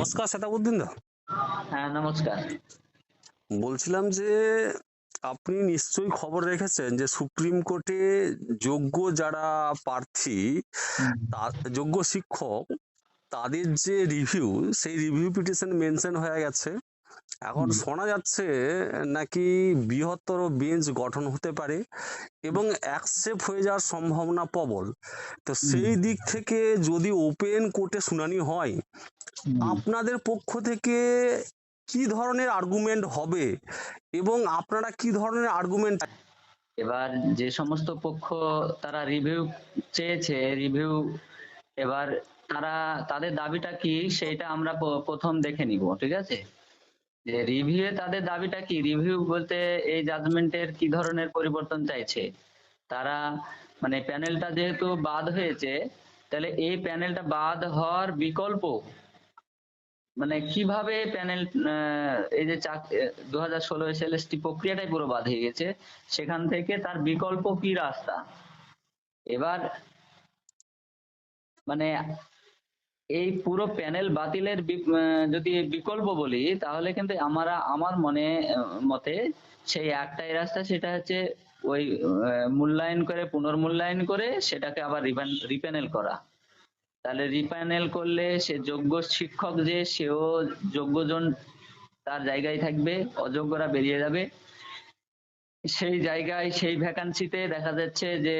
নমস্কার সেতাবুদ্দিন দা। হ্যাঁ নমস্কার। বলছিলাম যে আপনি নিশ্চয়ই খবর রেখেছেন যে সুপ্রিম কোর্টে যোগ্য যারা প্রার্থী যোগ্য শিক্ষক তাদের যে রিভিউ সেই রিভিউ পিটিশন মেনশন হয়ে গেছে। এখন শোনা যাচ্ছে নাকি বৃহত্তর বেঞ্চ গঠন হতে পারে এবং অ্যাকসেপ্ট হয়ে যাওয়ার সম্ভাবনা প্রবল। তো সেই দিক থেকে যদি ওপেন কোর্টে শুনানি হয়। আপনাদের পক্ষ থেকে কি ধরনের আর্গুমেন্ট হবে? এবং আপনারা কি ধরনের আর্গুমেন্ট এবার যে সমস্ত পক্ষ তারা রিভিউ চেয়েছে রিভিউ এবার তারা তাদের দাবিটা কি সেটা আমরা প্রথম দেখে নিব ঠিক আছে? যে রিভিউ তাদের দাবিটা কি? রিভিউ বলতে এই জাজমেন্টের কি ধরনের পরিবর্তন চাইছে? তারা মানে প্যানেলটা যেহেতু বাদ হয়েছে তাহলে এই প্যানেলটা বাদ হওয়ার বিকল্প মানে কীভাবে প্যানেল এই যে দু হাজার ষোলো এসএলএসটি প্রক্রিয়াটাই পুরো বাদ হয়ে গেছে। সেখান থেকে তার বিকল্প কি রাস্তা? এবার মানে এই পুরো প্যানেল বাতিলের যদি বিকল্প বলি, তাহলে কিন্তু আমরা, আমার মনে মতে সেই একটাই রাস্তা, সেটা হচ্ছে ওই মূল্যায়ন করে, পুনর্মূল্যায়ন করে সেটাকে আবার রিপ্যানেল করা। তাহলে রিপ্যানেল করলে সে যোগ্য শিক্ষক যে, সেও যোগ্যজন তার জায়গায় থাকবে, অযোগ্যরা বেরিয়ে যাবে। সেই জায়গায়, সেই ভ্যাকান্সিতে দেখা যাচ্ছে যে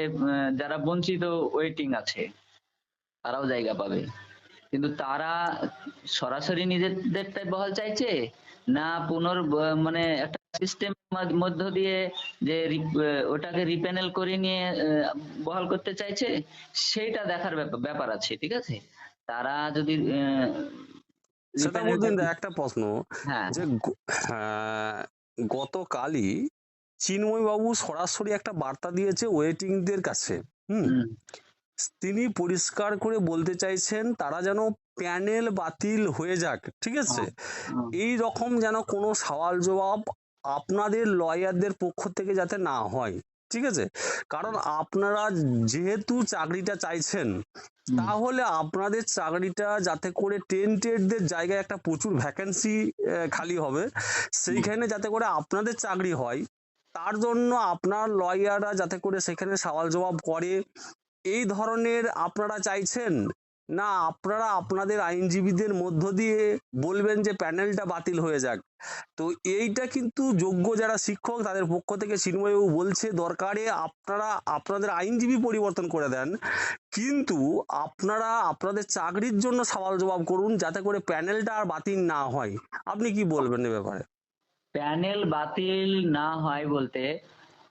যারা বঞ্চিত ওয়েটিং আছে, তারাও জায়গা পাবে। কিন্তু তারা সরাসরি নিজেদেরটাই বহাল চাইছে? না পুনর মানে একটা সিস্টেম মধ্য দিয়ে যে ওটাকে রিপ্যানেল করে নিয়ে বহাল করতে চাইছে সেইটা দেখার ব্যাপার- আছে ঠিক আছে? তারা যদি একটা প্রশ্ন। হ্যাঁ। যে হ্যাঁ, গতকালই চিন্ময় বাবু সরাসরি একটা বার্তা দিয়েছে ওয়েটিং দের কাছে হুম? হুম, তিনি পরিষ্কার করে বলতে চাইছেন তারা যেন প্যানেল বাতিল হয়ে যাক ঠিক আছে? এই রকম যেন কোনো সওয়াল জবাব আপনাদের লয়ারদের পক্ষ থেকে যাতে না হয় ঠিক আছে? কারণ আপনারা যেহেতু চাকরিটা চাইছেন তাহলে আপনাদের চাকরিটা যাতে করে টেন্টেডদের জায়গায় একটা প্রচুর ভ্যাকেন্সি খালি হবে সেইখানে যাতে করে আপনাদের চাকরি হয় তার জন্য আপনার লয়াররা যাতে করে সেখানে সওয়াল জবাব করে। এই ধরনের আপনারা চাইছেন না, আপনারা আপনাদের আইনজীবীদের মধ্য দিয়ে বলবেন যে প্যানেলটা বাতিল হয়ে যাক। তো এইটা কিন্তু যোগ্য যারা শিক্ষক, তাদের পক্ষ থেকে চিন্ময়বাবু বলছে, দরকারে আপনারা, আপনাদের আইনজীবী পরিবর্তন করে দেন। কিন্তু আপনারা, আপনাদের চাকরির জন্য সওয়াল জবাব করুন, যাতে করে প্যানেলটা আর বাতিল না হয়। আপনি কি বলবেন এ ব্যাপারে? প্যানেল বাতিল না হয় বলতে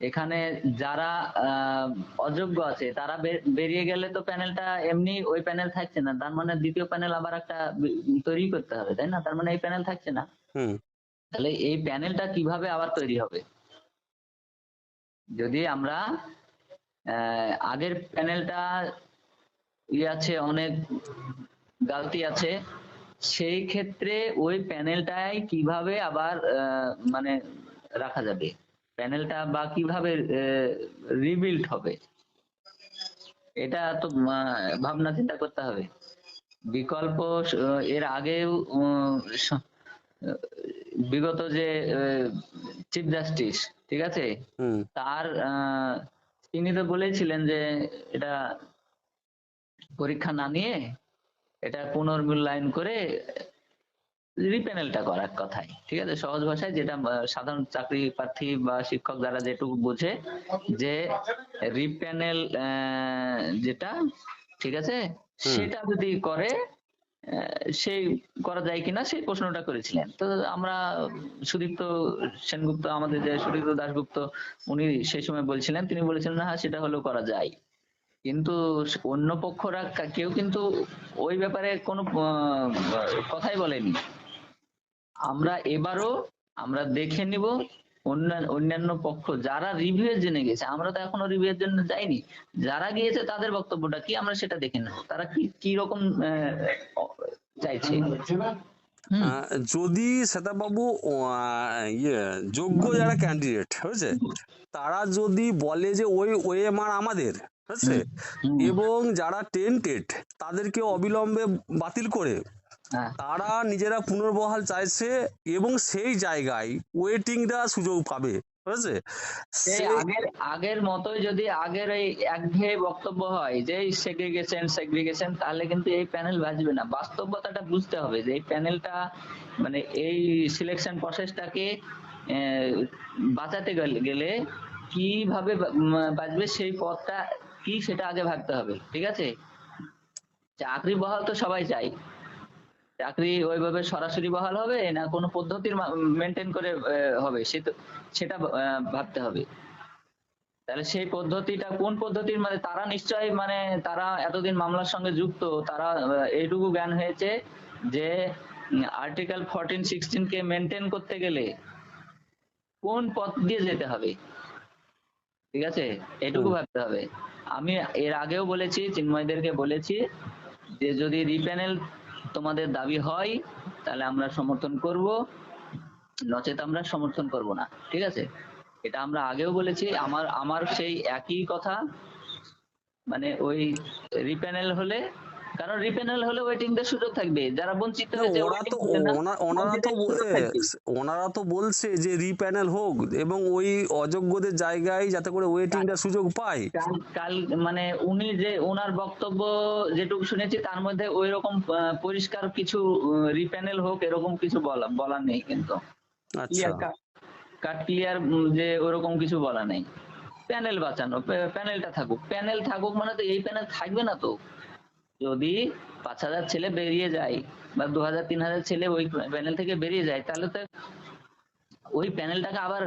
এখানে যারা আহ, অযোগ্য আছে তারা বেরিয়ে গেলে তো প্যানেলটা এমনি ওই প্যানেল থাকছে না। তার মানে দ্বিতীয় প্যানেল আবার একটা তৈরি করতে হবে তাই না? তার মানে এই প্যানেল থাকছে না। তাহলে এই প্যানেলটা কীভাবে আবার তৈরি হবে? যদি আমরা আহ, আগের প্যানেলটা ই আছে অনেক গালতি আছে সেই ক্ষেত্রে ওই প্যানেলটাই কীভাবে আবার আহ, মানে রাখা যাবে? প্যানেলটা বা কীভাবে রিবিল্ড হবে? এটা তো ভাবনা চিন্তা করতে হবে। বিকল্প এর আগেও বিগত যে চিফ জাস্টিস ঠিক আছে? তার তিনি তো বলেছিলেন যে এটা পরীক্ষা না নিয়ে এটা পুনর্মূল্যায়ন করে রিপ্যানেলটা করার কথাই ঠিক আছে? সহজ ভাষায় যেটা সাধারণ চাকরি প্রার্থী বা শিক্ষক যারা যেটুকু বোঝে যে রিপ্যানেল যেটা ঠিক আছে? সেটা যদি করে সেই করা যায় কিনা সেই প্রশ্নটা করেছিলেন। তো আমরা সুদীপ্ত সেনগুপ্ত আমাদের যে সুদীপ্ত দাশগুপ্ত উনি সেই সময় বলছিলেন তিনি বলেছিলেন হ্যাঁ সেটা হলেও করা যায়। কিন্তু অন্য পক্ষরা কেউ কিন্তু ওই ব্যাপারে কোনো কথাই বলেনি। আমরা এবারও আমরা দেখে নিব অন্যান্য পক্ষ। যারা রিভিউ জেনে গেছে আমরা তো এখনও রিভিউ জন্য যাইনি। যারা গিয়েছে তাদের বক্তব্যটা কি? আমরা সেটা দেখে নেব। তারা কি কি রকম চাইছে? যদি সেতাবাবু আহ, ইয়ে যোগ্য যারা ক্যান্ডিডেট হয়েছে তারা যদি বলে যে ওই ওএমআর আমাদের হুম, এবং যারা টেন্টেড তাদেরকে অবিলম্বে বাতিল করে তারা নিজেরা পুনর্বহাল চাইছে এবং সেই জায়গায় ওয়েটিংটা সুযোগ পাবে বুঝেছে? সেই আগের আগের মতোই যদি আগের এই একঘেয়ে বক্তব্য হয় যে সেগ্রিগেশন সেগ্রিগেশন তাহলে কিন্তু এই প্যানেল বাঁচবে না। বাস্তবতাটা বুঝতে হবে যে এই প্যানেলটা মানে এই সিলেকশন প্রসেসটাকে বাঁচাতে গেলে গেলে কীভাবে বাঁচবে সেই পথটা কি সেটা আগে ভাবতে হবে ঠিক আছে? চাকরি বহাল তো সবাই চাই চাকরি ওইভাবে সরাসরি বহাল হবে না কোনো পদ্ধতির মেনটেন করে হবে? সে তো সেটা ভাবতে হবে। তাহলে সেই পদ্ধতিটা কোন পদ্ধতির মানে তারা নিশ্চয়ই মানে তারা এতদিন মামলার সঙ্গে যুক্ত তারা এইটুকু জ্ঞান হয়েছে যে আর্টিকেল ফোরটিন সিক্সটিন কে মেনটেন করতে গেলে কোন পথ দিয়ে যেতে হবে? ঠিক আছে? এটুকু ভাবতে হবে। আমি এর আগেও বলেছি চিন্ময়দেরকে বলেছি যে যদি রিপ্যানেল তোমাদের দাবি হয়, তাহলে আমরা সমর্থন করব। নচেত আমরা সমর্থন করব না, ঠিক আছে? এটা আমরা আগেও বলেছি, আমার আমার সেই একই কথা। মানে ওই রিপ্যানেল হলে কারণ রিপ্যানেল হলে ওয়েটিং এর সুযোগ থাকবে। যারা বঞ্চিত হয়েছে ওরা তো ওনারা তো বলে-। ওনারা তো বলছে যে রিপ্যানেল হোক এবং ওই অযোগ্যদের জায়গায় যাতে করে ওয়েটিংটা সুযোগ পায়। কাল মানে উনি যে ওনার বক্তব্য যেটুকু শুনেছি তার মধ্যে ওই রকম পরিষ্কার কিছু রিপ্যানেল হোক এরকম কিছু বলা বলার নেই কিন্তু। আচ্ছা। কাট ক্লিয়ার যে ওরকম কিছু বলা নেই। প্যানেল বাঁচানো প্যানেলটা থাকুক। প্যানেল থাকুক মানে তো এই প্যানেল থাকবে না তো। যদি পাঁচ হাজার ছেলে বেরিয়ে যায় বা দু হাজার তিন হাজার ছেলে ওই প্যানেল থেকে বেরিয়ে যায় তাহলে তো ওই প্যানেলটাকে আবার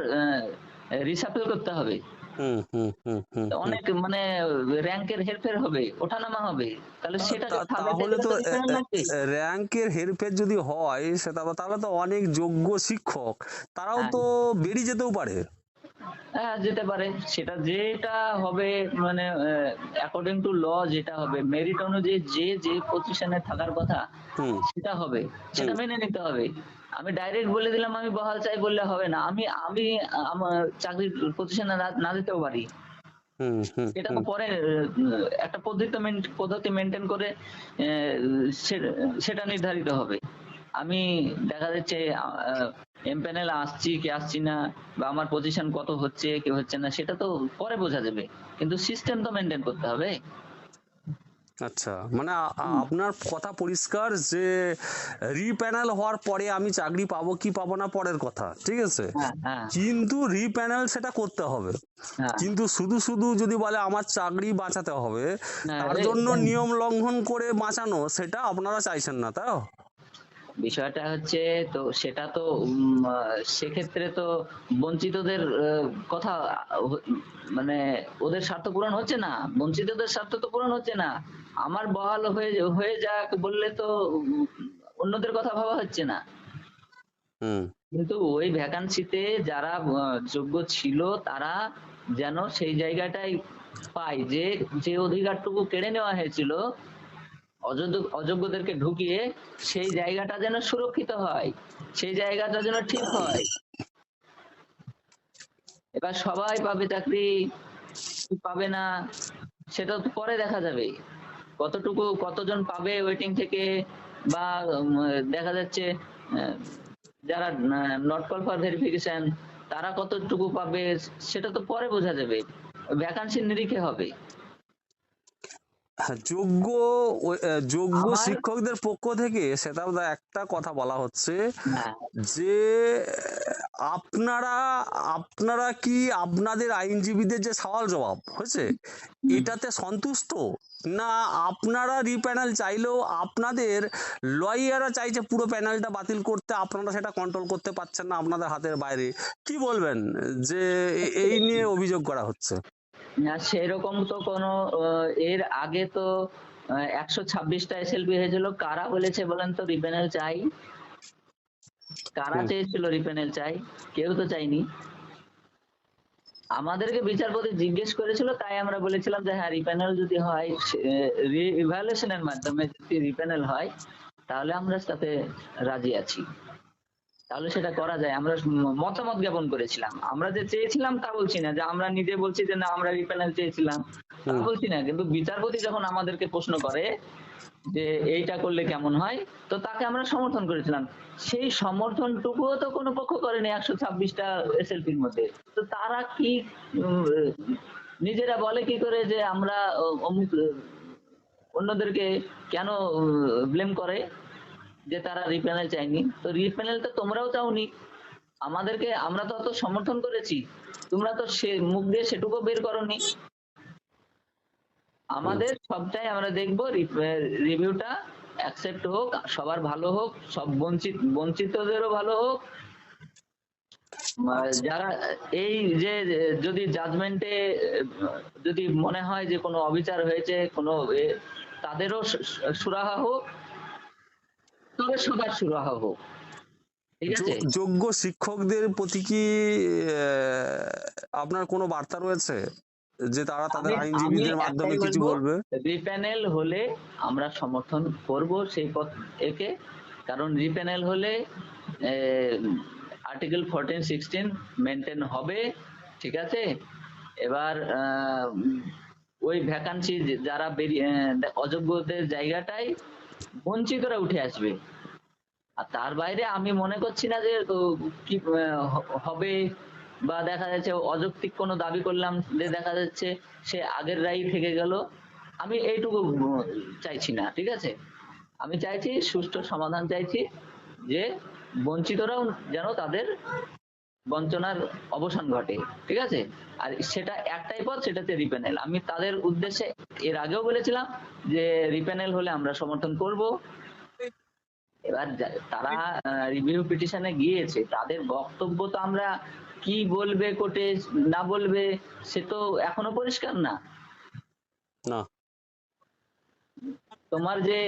রিসাফেল করতে হবে। হুম হুম হুম হুম হুম। অনেক মানে র্যাঙ্কের হেরফের হবে ওঠানামা হবে। তাহলে সেটা তাহলে তো র্যাঙ্কের হেরফের যদি হয় সেটা তাহলে তো অনেক যোগ্য শিক্ষক। তারাও হ্যাঁ। তো বেরিয়ে যেতেও পারে। হ্যাঁ যেতে পারে। সেটা যেটা হবে মানে অ্যাকর্ডিং টু ল যেটা হবে মেরিট অনুযায়ী যে যে পজিশনে থাকার কথা সেটা হবে। সেটা মেনে নিতে হবে। আমি ডাইরেক্ট বলে দিলাম আমি বহাল চাই বললে হবে না। আমি আমি আমার চাকরির পজিশনে না দিতেও পারি। এটা পরে একটা পদ্ধতি পদ্ধতি মেনটেন করে সেটা নির্ধারিত হবে। আমি দেখা যাচ্ছে এম প্যানেল আসছি কি আসছি না বা আমার পজিশন কত হচ্ছে কি হচ্ছে না সেটা তো পরে বোঝা যাবে। কিন্তু সিস্টেম তো মেনটেন করতে হবে। আচ্ছা মানে আপনার কথা পরিষ্কার যে রিপ্যানেল হওয়ার পরে আমি চাকরি পাবো কি পাবো না পরের কথা ঠিক আছে? হ্যাঁ হ্যাঁ। কিন্তু রিপ্যানেল সেটা করতে হবে। হ্যাঁ। কিন্তু শুধু শুধু যদি বলে আমার চাকরি বাঁচাতে হবে তার জন্য নিয়ম লঙ্ঘন করে বাঁচানো সেটা আপনারা চাইছেন না তাই? বিষয়টা হচ্ছে তো সেটা তো সেক্ষেত্রে তো বঞ্চিতদের কথা মানে ওদের স্বার্থ পূরণ হচ্ছে না বঞ্চিতদের স্বার্থ তো পূরণ হচ্ছে না। আমার বহাল হয়ে হয়ে যাক বললে তো অন্যদের কথা ভাবা হচ্ছে না। কিন্তু ওই ভ্যাকান্সিতে যারা যোগ্য ছিল তারা যেন সেই জায়গাটাই পায় যে যে অধিকারটুকু কেড়ে নেওয়া হয়েছিল অযোগ্যদেরকে ঢুকিয়ে সেই জায়গাটা যেন সুরক্ষিত হয়, সেই জায়গাটা যেন ঠিক হয়। এবার সবাই পাবে চাকরি পাবে না, সেটা তো পরে দেখা যাবে। কতটুকু, কতজন পাবে ওয়েটিং থেকে বা দেখা যাচ্ছে যারা নট কল ফর ভেরিফিকেশন তারা কতটুকু পাবে, সেটা তো পরে বোঝা যাবে। ভ্যাকান্সির নিরিখে হবে। যোগ্য যোগ্য শিক্ষকদের পক্ষ থেকে সেটা বোধহয় একটা কথা বলা হচ্ছে হ্যাঁ। যে আপনারা আপনারা কি আপনাদের আইনজীবীদের যে সওয়াল জবাব হয়েছে এটাতে সন্তুষ্ট? না আপনারা রিপ্যানেল চাইলেও আপনাদের লয়াররা চাইছে পুরো প্যানেলটা বাতিল করতে আপনারা সেটা কন্ট্রোল করতে পারছেন না আপনাদের হাতের বাইরে। কি বলবেন? যে এই নিয়ে অভিযোগ করা হচ্ছে। না সেরকম তো কোনো এর আগে তো একশো ছাব্বিশটা এসএলবি হয়েছিল। কারা বলেছে বলেন তো? রিপেনেল চাই। কারা চেয়েছিল রিপেনেল চাই? কেউ তো চাইনি। আমাদেরকে বিচারপতি জিজ্ঞেস করেছিল তাই আমরা বলেছিলাম যে হ্যাঁ রিপেনেল যদি হয় ইভ্যালুয়েশনের মাধ্যমে যদি রিপেনেল হয় তাহলে আমরা তাতে রাজি আছি। তাহলে সেটা করা যায়। আমরা মতামত জ্ঞাপন করেছিলাম। আমরা যে চেয়েছিলাম তা বলছি না। যে আমরা নিজে বলছি যে না আমরা রিপেনেল চেয়েছিলাম তা বলছি না। কিন্তু বিচারপতি যখন আমাদেরকে প্রশ্ন করে যে এইটা করলে কেমন হয় তো তাকে আমরা সমর্থন করেছিলাম। সেই সমর্থনটুকুও তো কোনো পক্ষ করেনি একশো ছাব্বিশটা এসএলপির মধ্যে। তো তারা কি নিজেরা বলে কি করে যে আমরা অমুক অন্যদেরকে কেন ব্লেম করে? যে তারা রিপ্যানেল চায়নি। তো রিপ্যানেল তো তোমরাও চাওনি। আমাদেরকে আমরা তো অত সমর্থন করেছি। তোমরা তো সে মুখ দিয়ে সেটুকু বের করনি। আমাদের সবটাই আমরা দেখব। রিভিউটা অ্যাকসেপ্ট হোক সবার ভালো হোক সব বঞ্চিত বঞ্চিতদেরও ভালো হোক। যারা এই যে যদি জাজমেন্টে যদি মনে হয় যে কোনো অবিচার হয়েছে কোনো তাদেরও সুরাহা হোক। তবে সবার সুরাহা হোক। যোগ্য শিক্ষকদের প্রতি কি আপনার কোনো বার্তা রয়েছে? যে তারা তাদের আইনজীবীদের মাধ্যমে কিছু বলবে রিপ্যানেল হলে আমরা সমর্থন করব সেই পথ একে। কারণ রিপ্যানেল হলে আর্টিকেল ফোরটিন সিক্সটিন মেনটেন হবে ঠিক আছে? এবার ওই ভ্যাকান্সি যারা বেরিয়ে অযোগ্যদের জায়গাটাই বঞ্চিতরা উঠে আসবে। আর তার বাইরে আমি মনে করছি না যে কি হবে বা দেখা যাচ্ছে অযৌক্তিক কোনো দাবি করলাম যে দেখা যাচ্ছে সে আগের রাই থেকে গেল। আমি এইটুকু চাইছি না, ঠিক আছে? আমি চাইছি সুষ্ঠু সমাধান চাইছি যে বঞ্চিতরাও যেন তাদের বঞ্চনার অবসান ঘটে ঠিক আছে? আর সেটা একটাই পথ সেটা হচ্ছে রিপ্যানেল আমি তাদের উদ্দেশ্যে এর আগেও বলেছিলাম যে রিপ্যানেল হলে আমরা সমর্থন করব। এবার তারা রিভিউ পিটিশনে গিয়েছে। তাদের বক্তব্য তো আমরা কি বলবে কোর্টে না বলবে সে তো এখনও পরিষ্কার না। না। তোমার যে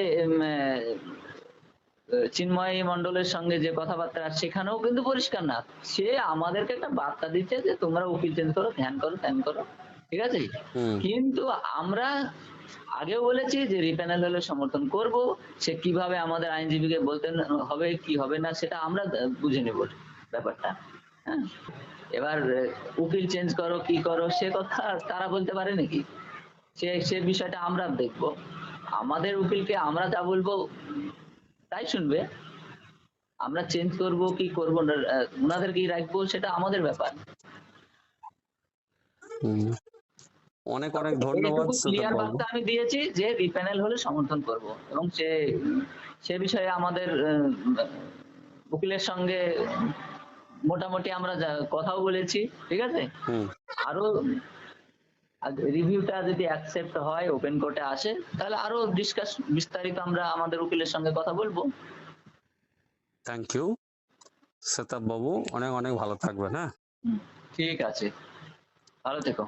চিন্ময় মন্ডলের সঙ্গে যে কথাবার্তা সেখানেও কিন্তু পরিষ্কার না। সে আমাদেরকে একটা বার্তা দিচ্ছে যে তোমরা উকিল চেঞ্জ করো ধ্যান করো ধ্যান করো। ঠিক আছে? কিন্তু আমরা আগেও বলেছি যে রিপ্যানেল হলে সমর্থন করব। সে কীভাবে আমাদের আইনজীবীকে বলতে হবে কি হবে না সেটা আমরা বুঝে নেব ব্যাপারটা। হ্যাঁ? এবার উকিল চেঞ্জ করো কি করো সে কথা তারা বলতে পারে নাকি? সে সে বিষয়টা আমরা দেখব। আমাদের উকিলকে আমরা যা বলব তাই শুনবে? আমরা চেঞ্জ করব কি করব না আহ, ওনাদের কি রাখব সেটা আমাদের ব্যাপার। অনেক অনেক ধন্যবাদ ক্লিয়ার বার্তা আমি দিয়েছি যে রিপ্যানেল হলে সমর্থন করব এবং সে সে বিষয়ে আমাদের আহ, উকিলের সঙ্গে মোটামুটি আমরা যা- কথাও বলেছি ঠিক আছে? আরও রিভিউটা যদি অ্যাকসেপ্ট হয় ওপেন কোর্টে আসে তাহলে আরও ডিসকাস বিস্তারিত আমরা আমাদের উকিলের সঙ্গে কথা বলব। থ্যাংক ইউ সেতাব বাবু অনেক অনেক ভালো থাকবেন হ্যাঁ? ঠিক আছে। ভালো থেকো।